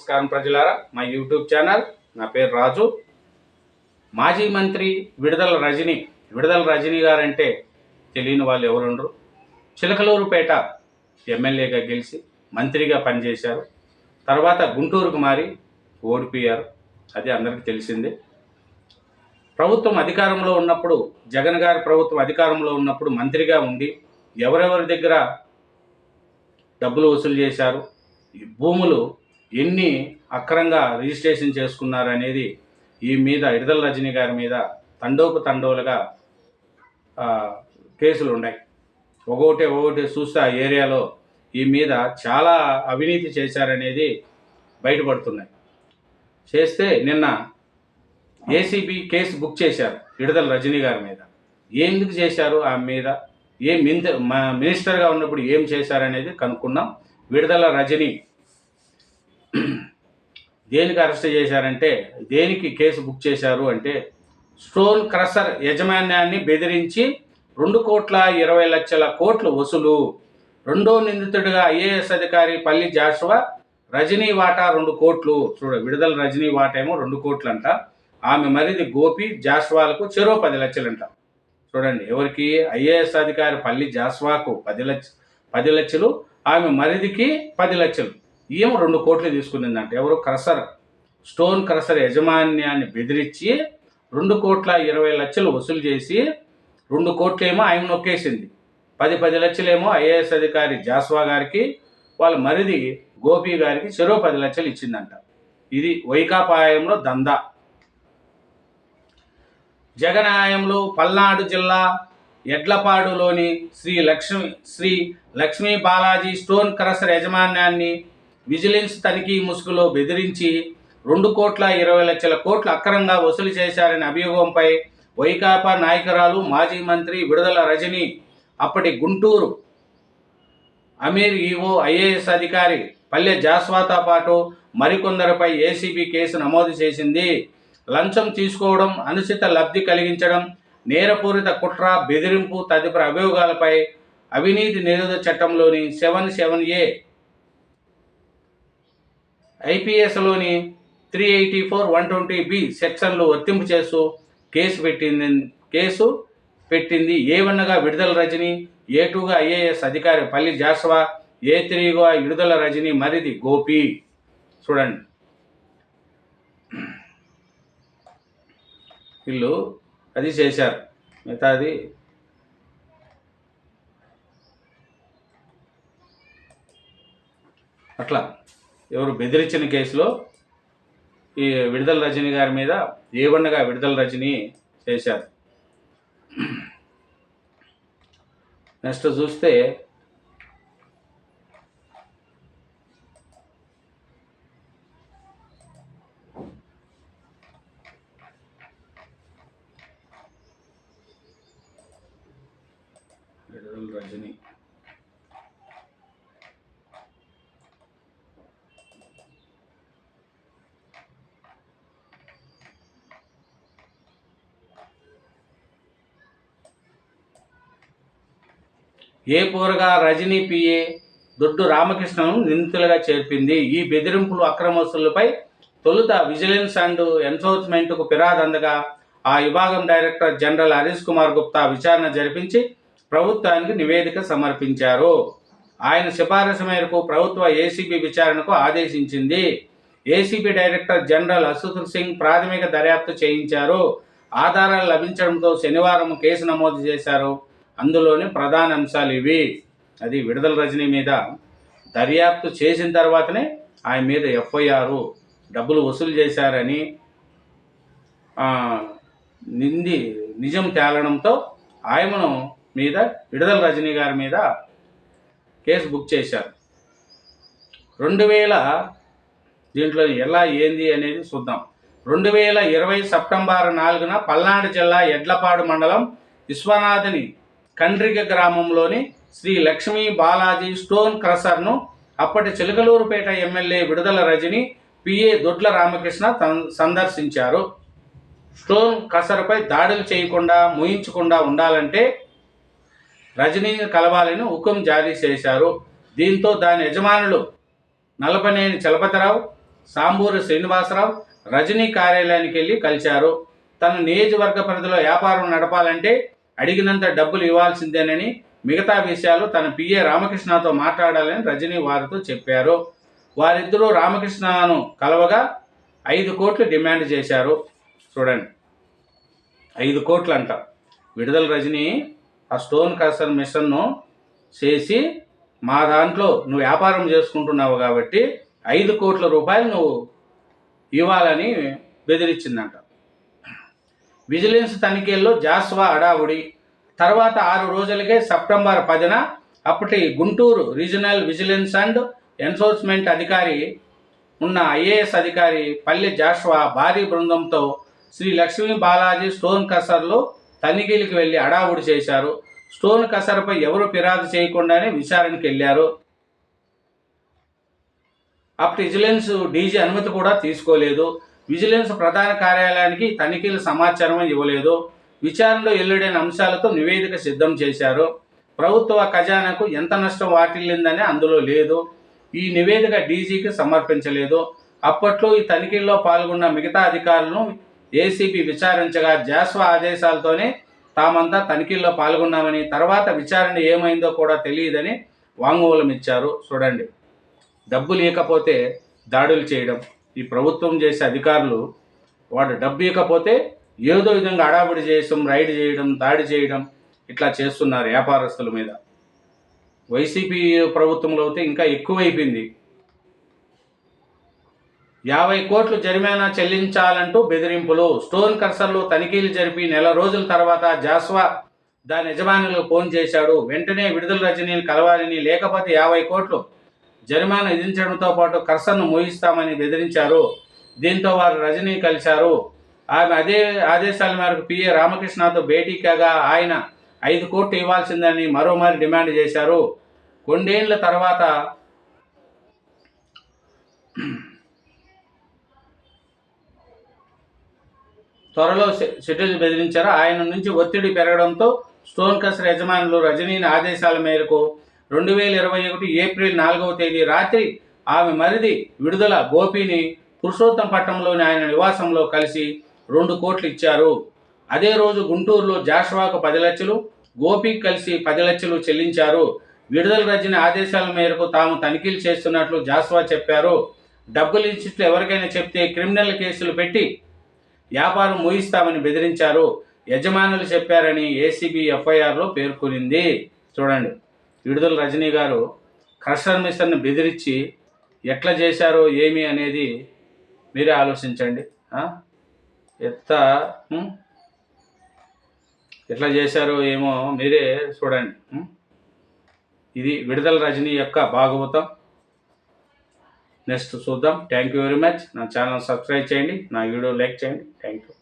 నమస్కారం ప్రజలారా. మా యూట్యూబ్ ఛానల్ నా పేరు రాజు. మాజీ మంత్రి విడుదల రజని విడుదల రజని గారంటే తెలియని వాళ్ళు ఎవరుండరు? చిలకలూరుపేట ఎమ్మెల్యేగా గెలిచి మంత్రిగా పనిచేశారు. తర్వాత గుంటూరుకు మారి ఓడిపోయారు. అది అందరికీ తెలిసిందే. ప్రభుత్వం అధికారంలో ఉన్నప్పుడు జగన్ గారి ప్రభుత్వం అధికారంలో ఉన్నప్పుడు మంత్రిగా ఉండి ఎవరెవరి దగ్గర డబ్బులు వసూలు చేశారు? భూములు ఎన్ని అక్రంగా రిజిస్ట్రేషన్ చేసుకున్నారు అనేది ఈ మీద ఇడదల రజనీ గారి మీద తండోపు తండోలుగా కేసులు ఉన్నాయి. ఒకటి ఒకటి చూస్తే ఆ ఏరియాలో ఈ మీద చాలా అవినీతి చేశారనేది బయటపడుతున్నాయి. చేస్తే నిన్న ఏసీబీ కేసు బుక్ చేశారు విడుదల రజనీ గారి మీద. ఎందుకు చేశారు? ఆమె మీద ఏ మినిస్టర్గా ఉన్నప్పుడు ఏం చేశారనేది కనుక్కున్నాం. విడుదల రజనీ దేనికి అరెస్ట్ చేశారంటే దేనికి కేసు బుక్ చేశారు అంటే స్టోన్ క్రషర్ యజమాన్యాన్ని బెదిరించి రెండు కోట్ల ఇరవై లక్షల కోట్లు వసూలు. రెండో నిందితుడిగా ఐఏఎస్ అధికారి పల్లి జాషువా రజనీ వాటా రెండు కోట్లు. చూడ విడుదల రజనీ వాటా ఏమో రెండు కోట్లంట. ఆమె మరిది గోపి జాస్వాలకు చెరో పది లక్షలంట. చూడండి ఎవరికి? ఐఏఎస్ అధికారి పల్లి జాస్వాకు పది లక్ష పది లక్షలు ఆమె మరిదికి పది లక్షలు. ఈమె రెండు కోట్లు తీసుకునిందంట. ఎవరు క్రసర్ స్టోన్ క్రసర్ యజమాన్యాన్ని బెదిరించి రెండు కోట్ల ఇరవై లక్షలు వసూలు చేసి రెండు కోట్లేమో ఆయన నొక్కేసింది. పది పది లక్షలేమో ఐఏఎస్ అధికారి జాస్వా గారికి వాళ్ళ మరిది గోపి గారికి చెరో పది లక్షలు ఇచ్చిందంట. ఇది వైకాపాయంలో దందా. జగనాయంలో పల్నాడు జిల్లా ఎడ్లపాడులోని శ్రీ లక్ష్మి శ్రీ లక్ష్మీ బాలాజీ స్టోన్ క్రషర్ యజమాన్యాన్ని విజిలెన్స్ తనిఖీ ముసుగులో బెదిరించి రెండు కోట్ల ఇరవై లక్షల కోట్లు అక్రమంగా వసూలు చేశారనే అభియోగంపై వైకాపా నాయకురాలు మాజీ మంత్రి విడుదల రజని అప్పటి గుంటూరు అమీర్ ఈవో ఐఏఎస్ అధికారి పల్లె జాస్వాతో పాటు మరికొందరిపై ఏసీబీ కేసు నమోదు చేసింది. లంచం తీసుకోవడం అనుచిత లబ్ధి కలిగించడం నేరపూరిత కుట్ర బెదిరింపు తదుపరి అభియోగాలపై అవినీతి నిరోధ చట్టంలోని seven seven A ఐపీఎస్లోని three eighty four one twenty B సెక్షన్లు వర్తింపు చేస్తూ కేసు పెట్టింది కేసు పెట్టింది ఏ వన్గా విడుదల రజని ఏ టూగా ఐఏఎస్ అధికారి పల్లి జాస్వా ఏ త్రీగా విడుదల రజని మరిది గోపి. చూడండి. వీళ్ళు అది చేశారు. మిగతాది అట్లా. ఎవరు బెదిరించిన కేసులో ఈ విడుదల రజని గారి మీద ఏవన్నగా విడుదల రజని చేశారు. నెక్స్ట్ చూస్తే విడుదల రజని. ఏ పోరగా రజనీ పిఏ దొడ్డు రామకృష్ణను నిందితులుగా చేర్పింది? ఈ బెదిరింపులు అక్రమస్తులపై తొలుత విజిలెన్స్ అండ్ ఎన్ఫోర్స్మెంట్కు ఫిర్యాదు అందగా ఆ విభాగం డైరెక్టర్ జనరల్ హరీష్ కుమార్ గుప్తా విచారణ జరిపించి ప్రభుత్వానికి నివేదిక సమర్పించారు. ఆయన సిఫారసు మేరకు ప్రభుత్వ ఏసీబీ విచారణకు ఆదేశించింది. ACB director general Ashut Singh ప్రాథమిక దర్యాప్తు చేయించారు. ఆధారాలు లభించడంతో శనివారం కేసు నమోదు చేశారు. అందులోని ప్రధాన అంశాలు ఇవి. అది విడుదల రజనీ మీద దర్యాప్తు చేసిన తర్వాతనే ఆయన మీద ఎఫ్ఐఆర్ డబ్బులు వసూలు చేశారని నింది నిజం తేలడంతో ఆయమను మీద విడుదల రజనీ గారి మీద కేసు బుక్ చేశారు. రెండు వేల దీంట్లో ఎలా ఏంది అనేది చూద్దాం. రెండు వేల ఇరవై సెప్టెంబర్ నాలుగున పల్నాడు జిల్లా ఎడ్లపాడు మండలం విశ్వనాథని కండ్రిగ గ్రామంలోని శ్రీ లక్ష్మీ బాలాజీ స్టోన్ క్రసర్ను అప్పటి చిలకలూరుపేట ఎమ్మెల్యే విడుదల రజని పిఏ దొడ్ల రామకృష్ణ సందర్శించారు. స్టోన్ క్రసర్పై దాడులు చేయకుండా ముయించకుండా ఉండాలంటే రజనీని కలవాలని హుకుం జారీ చేశారు. దీంతో దాని యజమానులు నలపనేని చలపతిరావు సాంబూరు శ్రీనివాసరావు రజనీ కార్యాలయానికి వెళ్ళి కలిశారు. తన నియోజకవర్గ పరిధిలో వ్యాపారం నడపాలంటే అడిగినంత డబ్బులు ఇవ్వాల్సిందేనని మిగతా విషయాలు తన పిఏ రామకృష్ణతో మాట్లాడాలని రజనీ వారితో చెప్పారు. వారిద్దరూ రామకృష్ణను కలవగా ఐదు కోట్లు డిమాండ్ చేశారు. చూడండి. ఐదు కోట్లు అంట విడుదల రజని ఆ స్టోన్ కసర్ మిషన్ను చేసి మా దాంట్లో నువ్వు వ్యాపారం చేసుకుంటున్నావు కాబట్టి ఐదు కోట్ల రూపాయలు నువ్వు ఇవ్వాలని బెదిరించిందంట. విజిలెన్స్ తనిఖీల్లో జాస్వా అడావుడి తర్వాత ఆరు రోజులకే సెప్టెంబర్ పదిన అప్పటి Guntur regional vigilance and enforcement అధికారి ఉన్న ఐఏఎస్ అధికారి పల్లె జాష్వా భారీ బృందంతో శ్రీ లక్ష్మీ బాలాజీ స్టోన్ కసర్లో తనిఖీలకు వెళ్ళి అడావుడి చేశారు. స్టోన్ కసర్పై ఎవరు ఫిర్యాదు చేయకుండానే విచారణకి వెళ్ళారు. అప్పుడు విజిలెన్స్ డీజీ అనుమతి కూడా తీసుకోలేదు. విజిలెన్స్ ప్రధాన కార్యాలయానికి తనిఖీల సమాచారం ఇవ్వలేదు. విచారణలో ఎల్లుడైన అంశాలతో నివేదిక సిద్ధం చేశారు. ప్రభుత్వ ఖజానాకు ఎంత నష్టం వాటిల్లిందని అందులో లేదు. ఈ నివేదిక డీజీకి సమర్పించలేదు. అప్పట్లో ఈ తనిఖీల్లో పాల్గొన్న మిగతా అధికారులను ఏసీబీ విచారించగా జాస్వా ఆదేశాలతోనే తామంతా తనిఖీల్లో పాల్గొన్నామని తర్వాత విచారణ ఏమైందో కూడా తెలియదని వాంగ్మూలం ఇచ్చారు చూడండి. డబ్బు లేకపోతే దాడులు చేయడం. ఈ ప్రభుత్వం చేసే అధికారులు వాడు డబ్బు ఇవ్వకపోతే ఏదో విధంగా అడాబడి చేయడం రైడ్ చేయడం దాడి చేయడం ఇట్లా చేస్తున్నారు వ్యాపారస్తుల మీద. వైసీపీ ప్రభుత్వంలో అయితే ఇంకా ఎక్కువైపోయింది. యాభై కోట్లు జరిమానా చెల్లించాలంటూ బెదిరింపులు. స్టోన్ కర్సర్లు తనిఖీలు జరిపి నెల రోజుల తర్వాత జాస్వా దాని యజమానులకు ఫోన్ చేశాడు. వెంటనే విడుదల రజనీని కలవాలని లేకపోతే యాభై కోట్లు జరిమానా విధించడంతో పాటు కర్సన్ను మోహిస్తామని బెదిరించారు. దీంతో వారు రజనీ కలిశారు. ఆమె అదే ఆదేశాల మేరకు పిఏ రామకృష్ణతో భేటీ కాగా ఆయన ఐదు కోట్లు ఇవ్వాల్సిందని మరోమారి డిమాండ్ చేశారు. కొండేళ్ళ తర్వాత త్వరలో షెడ్యూల్ బెదిరించారు. ఆయన నుంచి ఒత్తిడి పెరగడంతో స్టోన్ కసర్ యజమానులు రజనీని ఆదేశాల మేరకు రెండు వేల ఇరవై ఒకటి ఏప్రిల్ నాలుగవ తేదీ రాత్రి ఆమె మరిది విడుదల గోపిని పురుషోత్తంపట్నంలోని ఆయన నివాసంలో కలిసి రెండు కోట్లు ఇచ్చారు. అదే రోజు గుంటూరులో జాషువాకు పది లక్షలు గోపికి కలిసి పది లక్షలు చెల్లించారు. విడుదల రచ్చిన ఆదేశాల మేరకు తాము తనిఖీలు చేస్తున్నట్లు జాస్వా చెప్పారు. డబ్బులు ఇచ్చిట్లు ఎవరికైనా చెప్తే క్రిమినల్ కేసులు పెట్టి వ్యాపారం ముగిస్తామని బెదిరించారు. యజమానులు చెప్పారని ఏసీబీ ఎఫ్ఐఆర్లో పేర్కొనింది. చూడండి. విడుదల రజనీ గారు క్రషర్ మిషన్ను బెదిరించి ఎట్లా చేశారో ఏమి అనేది మీరే ఆలోచించండి. ఎంత ఎత్త ఎట్లా చేశారో ఏమో మీరే చూడండి. ఇది విడుదల రజనీ యొక్క భాగవతం. నెక్స్ట్ చూద్దాం. థ్యాంక్ యూ వెరీ మచ్ నా ఛానల్ సబ్స్క్రైబ్ చేయండి. నా వీడియో లైక్ చేయండి. Thank you